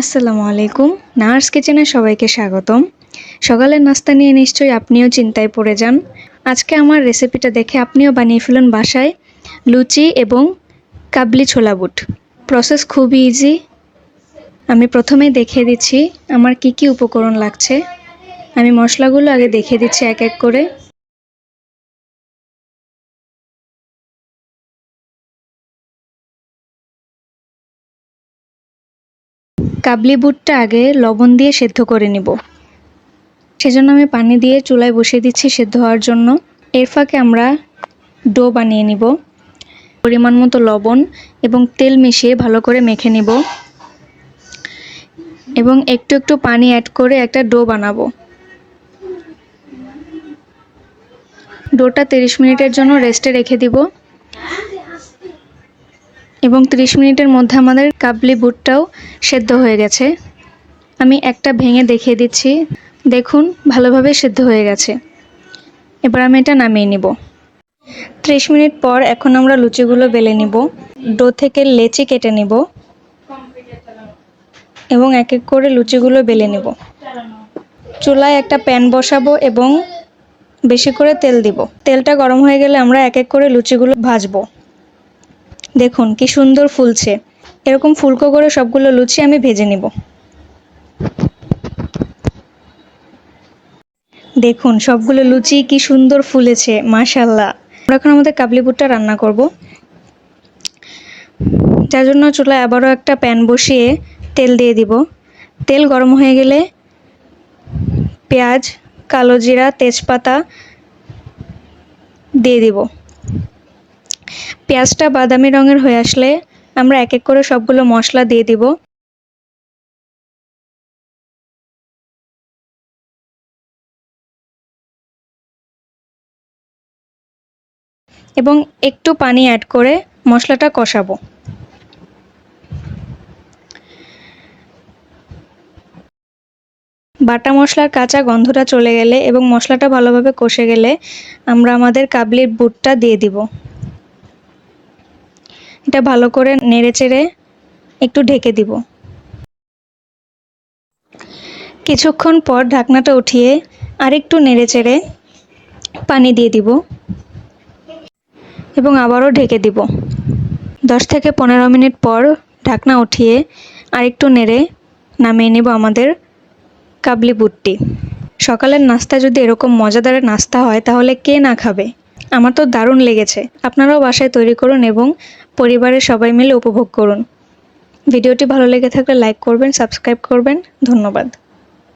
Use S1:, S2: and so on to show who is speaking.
S1: আসসালামু আলাইকুম। নার্স কিচেনে সবাইকে স্বাগতম। সকালের নাস্তা নিয়ে নিশ্চয়ই আপনিও চিন্তায় পড়ে যান। আজকে আমার রেসিপিটা দেখে আপনিও বানিয়ে ফেলুন বাসায় লুচি এবং কাবলি ছোলা বুট। প্রসেস খুবই ইজি আমি প্রথমে দেখিয়ে দিচ্ছি আমার কি কি উপকরণ লাগছে। আমি মশলাগুলো আগে দেখিয়ে দিচ্ছি এক এক করে। কাবলি বুটটা আগে লবণ দিয়ে সেদ্ধ করে নিব। সেজন্য আমি পানি দিয়ে চুলায় বসিয়ে দিচ্ছি সেদ্ধ হওয়ার জন্য। এর ফাঁকে আমরা ডো বানিয়ে নিব। পরিমাণ মতো লবণ এবং তেল মিশিয়ে ভালো করে মেখে নিব। এবং একটু একটু পানি অ্যাড করে একটা ডো বানাবো। ডোটা তিরিশ মিনিটের জন্য রেস্টে রেখে দিব। এবং 30 মিনিটের মধ্যে আমাদের কাবলি বুটটাও সেদ্ধ হয়ে গেছে। আমি একটা ভেঙে দেখিয়ে দিচ্ছি। দেখুন, ভালোভাবে সেদ্ধ হয়ে গেছে। এবার আমি এটা নামিয়ে নিব। 30 মিনিট পর এখন আমরা লুচিগুলো বেলে নিব। ডো থেকে লেচি কেটে নিব এবং এক এক করে লুচিগুলো বেলে নেব। চুলায় একটা প্যান বসাবো এবং বেশি করে তেল দিব। তেলটা গরম হয়ে গেলে আমরা এক এক করে লুচিগুলো ভাজবো। দেখুন, কি সুন্দর ফুলছে। এরকম ফুলকো করে সবগুলো লুচি আমি ভেজে নিব। দেখুন, সবগুলো লুচি কি সুন্দর ফুলেছে মাশাল্লাহ আমরা এখন আমাদের কাবলি বুটটা রান্না করব। যার জন্য চুলায় আবারও একটা প্যান বসিয়ে তেল দিয়ে দিব। তেল গরম হয়ে গেলে পেঁয়াজ, কালো জিরা, তেজপাতা দিয়ে দিব। পেঁয়াজটা বাদামি রঙের হয়ে আসলে আমরা এক এক করে সবগুলো মশলা দিয়ে দিব। এবং একটু পানি অ্যাড করে মশলাটা কষাবো। বাটা মশলার কাঁচা গন্ধটা চলে গেলে এবং মশলাটা ভালোভাবে কষে গেলে আমরা আমাদের কাবলির বুটটা দিয়ে দিব। এটা ভালো করে নেড়ে চেড়ে একটু ঢেকে দিব। কিছুক্ষণ পর ঢাকনাটা উঠিয়ে আরেকটু নেড়ে চেড়ে পানি দিয়ে দিব এবং আবারও ঢেকে দিব। দশ থেকে পনেরো মিনিট পর ঢাকনা উঠিয়ে আরেকটু নেড়ে নামিয়ে নেব আমাদের কাবলি বুটটি। সকালের নাস্তা যদি এরকম মজাদারের নাস্তা হয় তাহলে কে না খাবে? আমার তো দারুণ লেগেছে। আপনারাও বাসায় তৈরি করুন এবং পরিবারের সবাই মিলে উপভোগ করুন। ভিডিওটি ভালো লেগে থাকলে লাইক করবেন সাবস্ক্রাইব করবেন। ধন্যবাদ।